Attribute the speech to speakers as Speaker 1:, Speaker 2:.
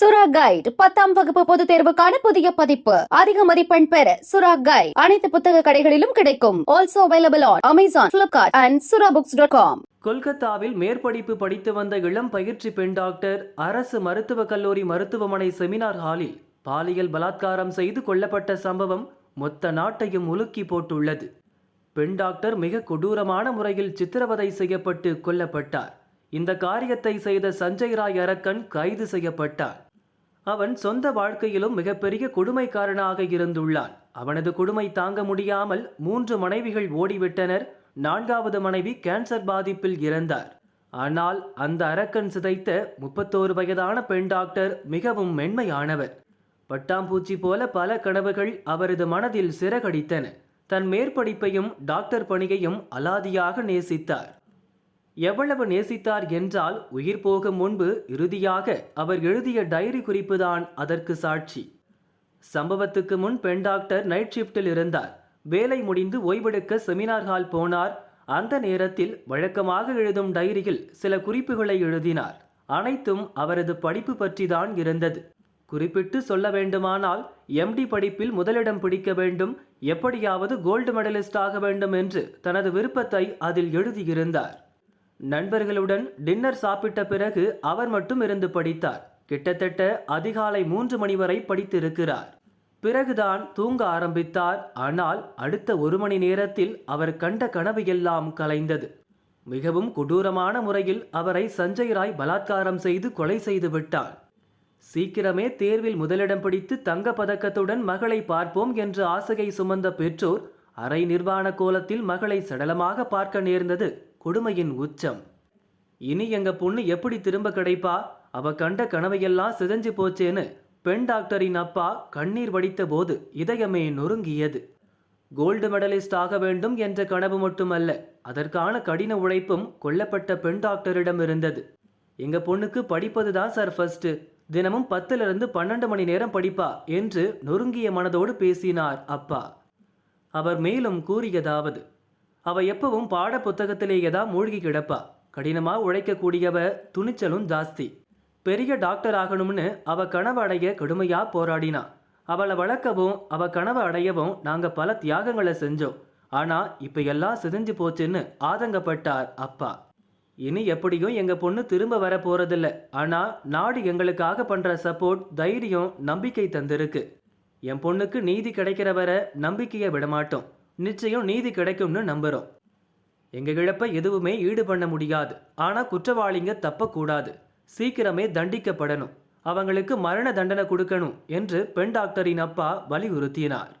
Speaker 1: சுரா கைட் பத்தாம் வகுப்பு பொதுத் தேர்வுக்கான புதிய பதிப்பு. அதிக மதிப்பெண் பெற சுரா கைட் அனைத்து புத்தக கடைகளிலும் கிடைக்கும். Also available on Amazon Flipkart and Sura books dot com
Speaker 2: கொல்கத்தாவில் மேற்படிப்பு படித்து வந்த இளம் பயிற்சி பெண் டாக்டர் அரசு மருத்துவக் கல்லூரி மருத்துவமனை செமினார் ஹாலில் பாலியல் பலாத்காரம் செய்து கொல்லப்பட்ட சம்பவம் மொத்த நாட்டையும் உலுக்கி போட்டுள்ளது. பெண் டாக்டர் மிக கொடூரமான முறையில் சித்திரவதை செய்யப்பட்டு கொல்லப்பட்டார். இந்த காரியத்தை செய்த சஞ்சய் ராய் அரக்கன் கைது செய்யப்பட்டார். அவன் சொந்த வாழ்க்கையிலும் மிகப்பெரிய கொடுமைக்காரனாக இருந்துள்ளான். அவனது கொடுமை தாங்க முடியாமல் மூன்று மனைவிகள் ஓடிவிட்டனர். நான்காவது மனைவி கேன்சர் பாதிப்பில் இறந்தார். ஆனால் அந்த அரக்கன் சிதைத்த முப்பத்தோரு வயதான பெண் டாக்டர் மிகவும் மென்மையானவர். பட்டாம்பூச்சி போல பல கனவுகள் அவரது மனதில் சிறகடித்தன. தன் மேற்படிப்பையும் டாக்டர் பணியையும் அலாதியாக நேசித்தார். எவ்வளவு நேசித்தார் என்றால் உயிர் போகும் முன்பு இறுதியாக அவர் எழுதிய டைரி குறிப்புதான் அதற்கு சாட்சி. சம்பவத்துக்கு முன் பெண் டாக்டர் நைட் ஷிஃப்டில் இருந்தார். வேலை முடிந்து ஓய்வெடுக்க செமினார் ஹால் போனார். அந்த நேரத்தில் வழக்கமாக எழுதும் டைரியில் சில குறிப்புகளை எழுதினார். அனைத்தும் அவரது படிப்பு பற்றிதான் இருந்தது. குறிப்பிட்டு சொல்ல வேண்டுமானால் எம்டி படிப்பில் முதலிடம் பிடிக்க வேண்டும். எப்படியாவது கோல்டு மெடலிஸ்ட் ஆக வேண்டும் என்று தனது விருப்பத்தை அதில் எழுதியிருந்தார். நண்பர்களுடன் டின்னர் சாப்பிட்ட பிறகு அவர் மட்டும் இருந்து படித்தார். கிட்டத்தட்ட அதிகாலை மூன்று மணி வரை படித்திருக்கிறார். பிறகுதான் தூங்க ஆரம்பித்தார். ஆனால் அடுத்த ஒரு மணி நேரத்தில் அவர் கண்ட கனவு எல்லாம் கலைந்தது. மிகவும் கொடூரமான முறையில் அவரை சஞ்சய் ராய் பலாத்காரம் செய்து கொலை செய்து விட்டார். சீக்கிரமே தேர்வில் முதலிடம் பிடித்து தங்க பதக்கத்துடன் மகளை பார்ப்போம் என்ற ஆசையை சுமந்த பெற்றோர் அரை நிர்வாண கோலத்தில் மகளை சடலமாக பார்க்க நேர்ந்தது. கொடுமையின் உச்சம். இனி எங்க பொண்ணு எப்படி திரும்ப கிடைப்பா? அவ கண்ட கனவையெல்லாம் சிதஞ்சு போச்சேன்னு பெண் டாக்டரின் அப்பா கண்ணீர் வடித்த போது இதயமே நொறுங்கியது. கோல்டு மெடலிஸ்ட் ஆக வேண்டும் என்ற கனவு மட்டுமல்ல அதற்கான கடின உழைப்பும் கொல்லப்பட்ட பெண் டாக்டரிடம் இருந்தது. எங்க பொண்ணுக்கு படிப்பதுதான் சார் ஃபர்ஸ்ட் தினமும் பத்திலிருந்து பன்னெண்டு மணி நேரம் படிப்பா என்று நொறுங்கிய மனதோடு பேசினார் அப்பா. அவர் மேலும் கூறியதாவது அவ எப்பவும் பாட புத்தகத்திலேயே தான் மூழ்கி கிடப்பா. கடினமாக உழைக்கக்கூடியவ துணிச்சலும் ஜாஸ்தி. பெரிய டாக்டர் ஆகணும்னு அவ கனவு அடைய கடுமையாக போராடினா. அவளை வளர்க்கவும் அவ கனவு அடையவும் நாங்கள் பல தியாகங்களை செஞ்சோம். ஆனால் இப்போ எல்லாம் சிதைஞ்சு போச்சுன்னு ஆதங்கப்பட்டார் அப்பா. இனி எப்படியும் எங்கள் பொண்ணு திரும்ப வர போகிறதில்ல ஆனால் நாடு எங்களுக்காக பண்ணுற சப்போர்ட் தைரியம் நம்பிக்கை தந்திருக்கு. என் பொண்ணுக்கு நீதி கிடைக்கிற வர நம்பிக்கையை விடமாட்டோம். நிச்சயம் நீதி கிடைக்கும்னு நம்புகிறோம் எங்கள் இழப்பை எதுவுமே ஈடு பண்ண முடியாது. ஆனால் குற்றவாளிங்க தப்பக்கூடாது. சீக்கிரமே தண்டிக்கப்படணும். அவங்களுக்கு மரண தண்டனை கொடுக்கணும் என்று பெண் டாக்டரின் அப்பா வலியுறுத்தினார்.